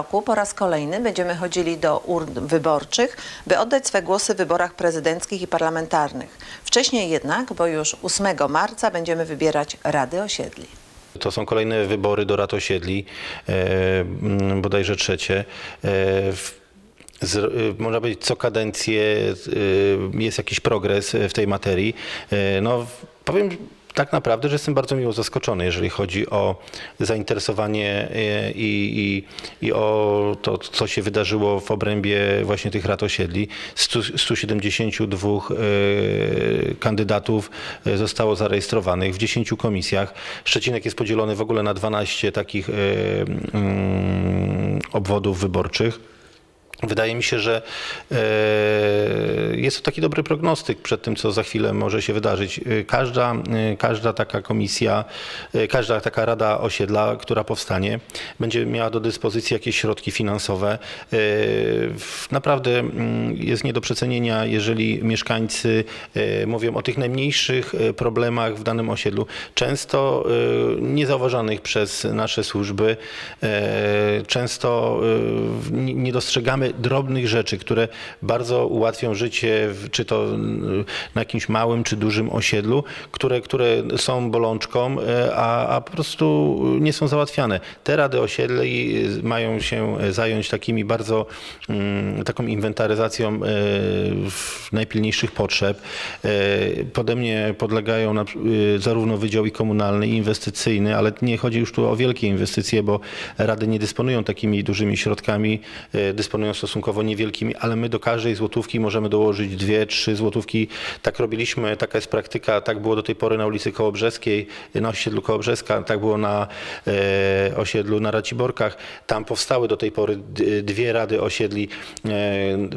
roku po raz kolejny będziemy chodzili do urn wyborczych, by oddać swe głosy w wyborach prezydenckich i parlamentarnych. Wcześniej jednak, bo już 8 marca będziemy wybierać Rady Osiedli. To są kolejne wybory do rad osiedli, e, bodajże trzecie. E, z, y, można powiedzieć, co kadencję y, jest jakiś progres w tej materii. E, No, powiem tak naprawdę, że jestem bardzo miło zaskoczony, jeżeli chodzi o zainteresowanie e, i, i, i o to, co się wydarzyło w obrębie właśnie tych rad osiedli. Stu- 172 e, kandydatów e, zostało zarejestrowanych w 10 komisjach. Szczecinek jest podzielony w ogóle na 12 takich e, mm, obwodów wyborczych. Wydaje mi się, że e, jest to taki dobry prognostyk przed tym, co za chwilę może się wydarzyć. E, Każda, e, każda taka komisja, każda taka rada osiedla, która powstanie, będzie miała do dyspozycji jakieś środki finansowe. Naprawdę mm, jest nie do przecenienia, jeżeli mieszkańcy mówią o tych najmniejszych problemach w danym osiedlu, często niezauważanych przez nasze służby, często nie nie drobnych rzeczy, które bardzo ułatwią życie, czy to na jakimś małym czy dużym osiedlu, które, które są bolączką, e, a, a po prostu nie są załatwiane. Te rady osiedli mają się zająć takimi bardzo, mm, taką inwentaryzacją e, najpilniejszych potrzeb. E, Pode mnie podlegają na, zarówno wydział i komunalny, i inwestycyjny, ale nie chodzi już tu o wielkie inwestycje, bo rady nie dysponują takimi dużymi środkami, dysponują stosunkowo niewielkimi, ale my do każdej złotówki możemy dołożyć dwie, trzy złotówki. Tak robiliśmy, taka jest praktyka, tak było do tej pory na ulicy Kołobrzeskiej, na osiedlu Kołobrzeska, tak było na e, osiedlu na Raciborkach. Tam powstały do tej pory dwie rady osiedli. E,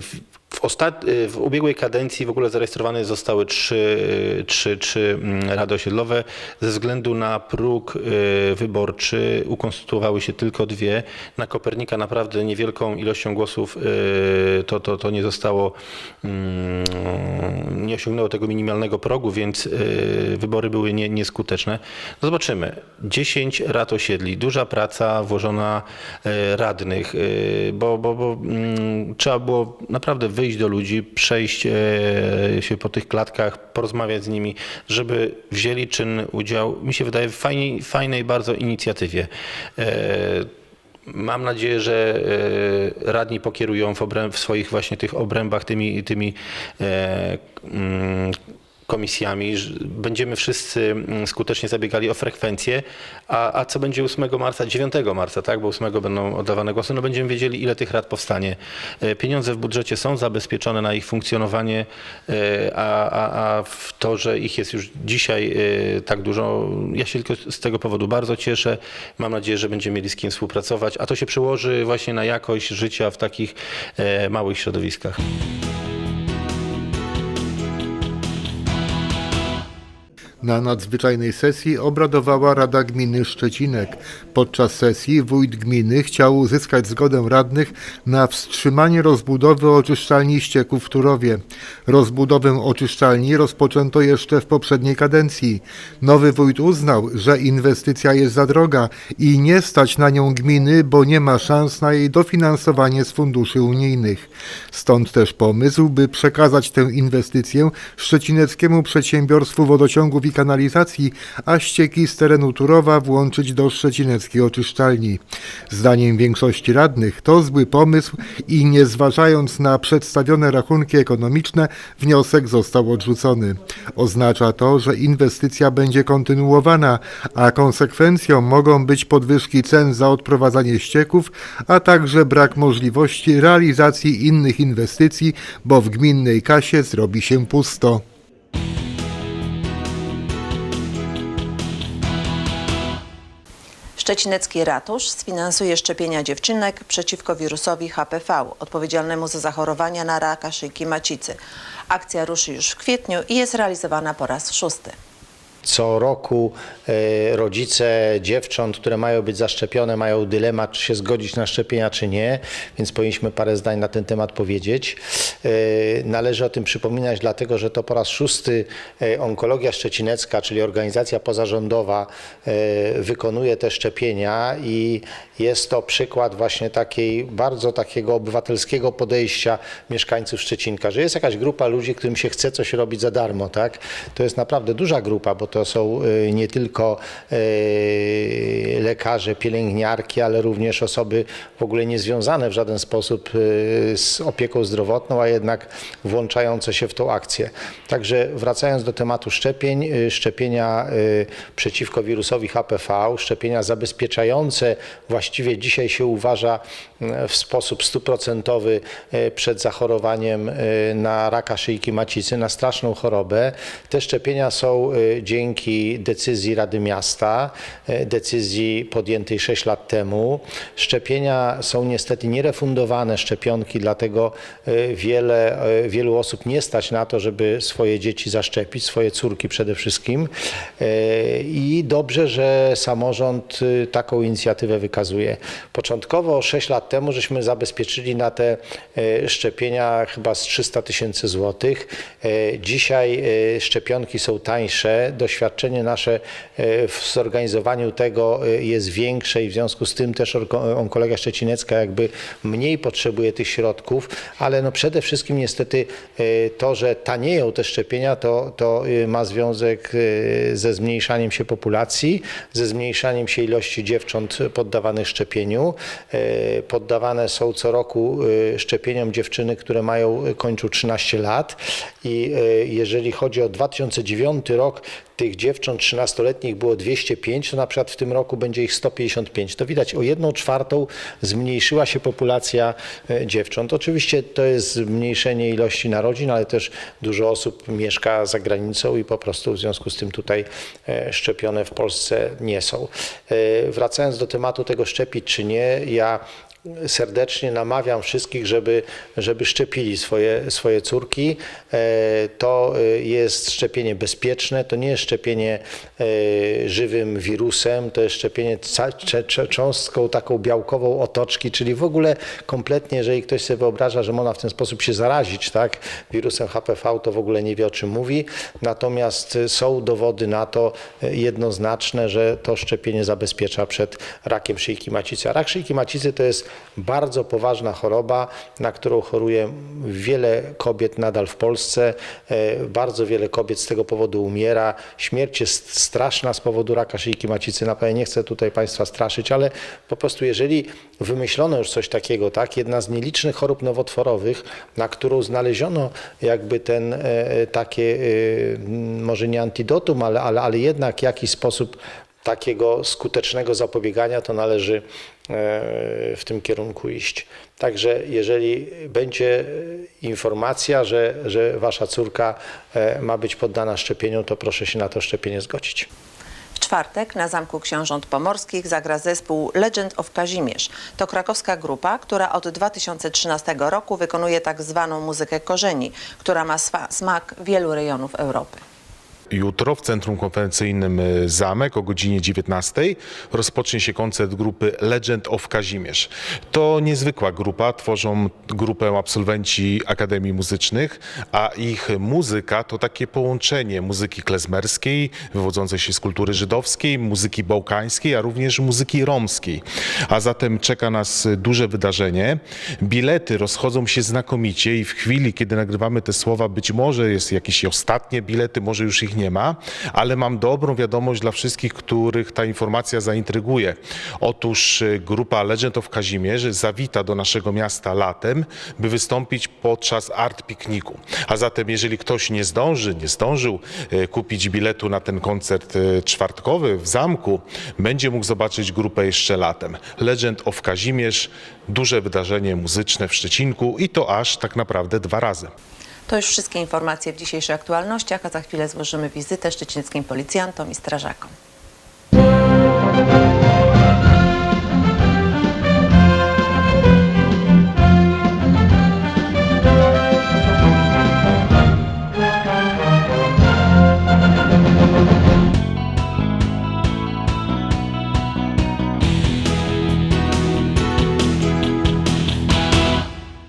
w, ostat... w ubiegłej kadencji w ogóle zarejestrowane zostały trzy, trzy, trzy mm, rady osiedlowe. Ze względu na próg y, wyborczy ukonstytuowały się tylko dwie. Na Kopernika naprawdę niewielką ilością głosów y, to, to, to nie zostało, mm, nie osiągnęło tego minimalnego progu, więc y, wybory były nie, nieskuteczne. No zobaczymy. 10 rad osiedli, duża praca włożona y, radnych, y, bo, bo, bo mm, trzeba było naprawdę wyjść do ludzi, przejść e, się po tych klatkach, porozmawiać z nimi, żeby wzięli czynny udział, mi się wydaje, w fajnej, fajnej bardzo inicjatywie. E, Mam nadzieję, że e, radni pokierują w, obręb, w swoich właśnie tych obrębach tymi, tymi komisjami. Będziemy wszyscy mm, skutecznie zabiegali o frekwencję, a, a co będzie 8 marca, 9 marca, tak, bo 8 będą oddawane głosy, no będziemy wiedzieli, ile tych rad powstanie. E, Pieniądze w budżecie są zabezpieczone na ich funkcjonowanie, e, a, a, a w to, że ich jest już dzisiaj e, tak dużo, ja się tylko z tego powodu bardzo cieszę. Mam nadzieję, że będziemy mieli z kim współpracować, a to się przełoży właśnie na jakość życia w takich małych środowiskach. Na nadzwyczajnej sesji obradowała Rada Gminy Szczecinek. Podczas sesji wójt gminy chciał uzyskać zgodę radnych na wstrzymanie rozbudowy oczyszczalni ścieków w Turowie. Rozbudowę oczyszczalni rozpoczęto jeszcze w poprzedniej kadencji. Nowy wójt uznał, że inwestycja jest za droga i nie stać na nią gminy, bo nie ma szans na jej dofinansowanie z funduszy unijnych. Stąd też pomysł, by przekazać tę inwestycję szczecineckiemu przedsiębiorstwu wodociągów i kanalizacji, a ścieki z terenu Turowa włączyć do szczecineckiej oczyszczalni. Zdaniem większości radnych to zły pomysł i nie zważając na przedstawione rachunki ekonomiczne, wniosek został odrzucony. Oznacza to, że inwestycja będzie kontynuowana, a konsekwencją mogą być podwyżki cen za odprowadzanie ścieków, a także brak możliwości realizacji innych inwestycji, bo w gminnej kasie zrobi się pusto. Szczecinecki ratusz sfinansuje szczepienia dziewczynek przeciwko wirusowi HPV, odpowiedzialnemu za zachorowania na raka szyjki macicy. Akcja ruszy już w kwietniu i jest realizowana po raz szósty. co roku e, rodzice dziewcząt, które mają być zaszczepione, mają dylemat, czy się zgodzić na szczepienia, czy nie, więc powinniśmy parę zdań na ten temat powiedzieć. E, Należy o tym przypominać, dlatego że to po raz szósty e, Onkologia Szczecinecka, czyli organizacja pozarządowa, e, wykonuje te szczepienia i jest to przykład właśnie takiej bardzo takiego obywatelskiego podejścia mieszkańców Szczecinka, że jest jakaś grupa ludzi, którym się chce coś robić za darmo, tak? To jest naprawdę duża grupa, bo to są nie tylko lekarze, pielęgniarki, ale również osoby w ogóle niezwiązane w żaden sposób z opieką zdrowotną, a jednak włączające się w tą akcję. Także wracając do tematu szczepień, y, szczepienia y, przeciwko wirusowi HPV, szczepienia zabezpieczające właściwie dzisiaj się uważa y, w sposób stuprocentowy przed zachorowaniem na raka szyjki macicy, na straszną chorobę. Te szczepienia są dzięki decyzji Rady Miasta, decyzji podjętej 6 lat temu. Szczepienia są niestety nierefundowane szczepionki, dlatego y, wiele, y, wielu osób nie stać na to, żeby swoje dzieci zaszczepić, swoje córki przede wszystkim. Y, I dobrze, że samorząd y, taką inicjatywę wykazuje. Początkowo 6 lat temu żeśmy zabezpieczyli na te y, szczepienia chyba z 300 tysięcy złotych. Dzisiaj szczepionki są tańsze. Doświadczenie nasze w zorganizowaniu tego jest większe i w związku z tym też Onkologia Szczecinecka jakby mniej potrzebuje tych środków, ale no przede wszystkim niestety y, to, że tanieją te szczepienia, to, to y, ma związek y, ze zmniejszaniem się populacji, ze zmniejszaniem się ilości dziewcząt poddawanych szczepieniu. Y, Poddawane są co roku y, szczepieniom dziewczyny, które mają, kończą 13 lat i jeżeli chodzi o 2009 rok, tych dziewcząt 13-letnich było 205, to na przykład w tym roku będzie ich 155. To widać o jedną czwartą zmniejszyła się populacja e, dziewcząt. Oczywiście to jest zmniejszenie ilości narodzin, ale też dużo osób mieszka za granicą i po prostu w związku z tym tutaj e, szczepione w Polsce nie są. E, Wracając do tematu tego szczepić czy nie, ja serdecznie namawiam wszystkich, żeby, żeby szczepili swoje, swoje córki. E, To e, jest szczepienie bezpieczne, to nie jest szczepienie e, żywym wirusem, to jest szczepienie cząstką taką białkową otoczki, czyli w ogóle kompletnie, jeżeli ktoś sobie wyobraża, że można w ten sposób się zarazić tak, wirusem HPV, to w ogóle nie wie o czym mówi. Natomiast są dowody na to jednoznaczne, że to szczepienie zabezpiecza przed rakiem szyjki macicy. A rak szyjki macicy to jest bardzo poważna choroba, na którą choruje wiele kobiet nadal w Polsce. E, Bardzo wiele kobiet z tego powodu umiera. Śmierć jest straszna z powodu raka szyjki macicy. Naprawdę nie chcę tutaj Państwa straszyć, ale po prostu jeżeli wymyślono już coś takiego, tak, jedna z nielicznych chorób nowotworowych, na którą znaleziono jakby ten e, takie, e, może nie antidotum, ale, ale, ale jednak jakiś sposób takiego skutecznego zapobiegania, to należy e, w tym kierunku iść. Także jeżeli będzie informacja, że, że wasza córka e, ma być poddana szczepieniu, to proszę się na to szczepienie zgodzić. W czwartek na Zamku Książąt Pomorskich zagra zespół Legend of Kazimierz. To krakowska grupa, która od 2013 roku wykonuje tak zwaną muzykę korzeni, która ma smak wielu rejonów Europy. Jutro w Centrum Konferencyjnym y, Zamek o godzinie 19 rozpocznie się koncert grupy Legend of Kazimierz. To niezwykła grupa, tworzą grupę absolwenci Akademii Muzycznych, a ich muzyka to takie połączenie muzyki klezmerskiej, wywodzącej się z kultury żydowskiej, muzyki bałkańskiej, a również muzyki romskiej. A zatem czeka nas duże wydarzenie. Bilety rozchodzą się znakomicie i w chwili, kiedy nagrywamy te słowa, być może jest jakieś ostatnie bilety, może już ich nie ma, ale mam dobrą wiadomość dla wszystkich, których ta informacja zaintryguje. Otóż y, grupa Legend of Kazimierz zawita do naszego miasta latem, by wystąpić podczas art pikniku. A zatem, jeżeli ktoś nie zdąży, nie zdążył y, kupić biletu na ten koncert y, czwartkowy w zamku, będzie mógł zobaczyć grupę jeszcze latem. Legend of Kazimierz, duże wydarzenie muzyczne w Szczecinku i to aż tak naprawdę dwa razy. To już wszystkie informacje w dzisiejszych aktualnościach, a za chwilę złożymy wizytę szczecińskim policjantom i strażakom.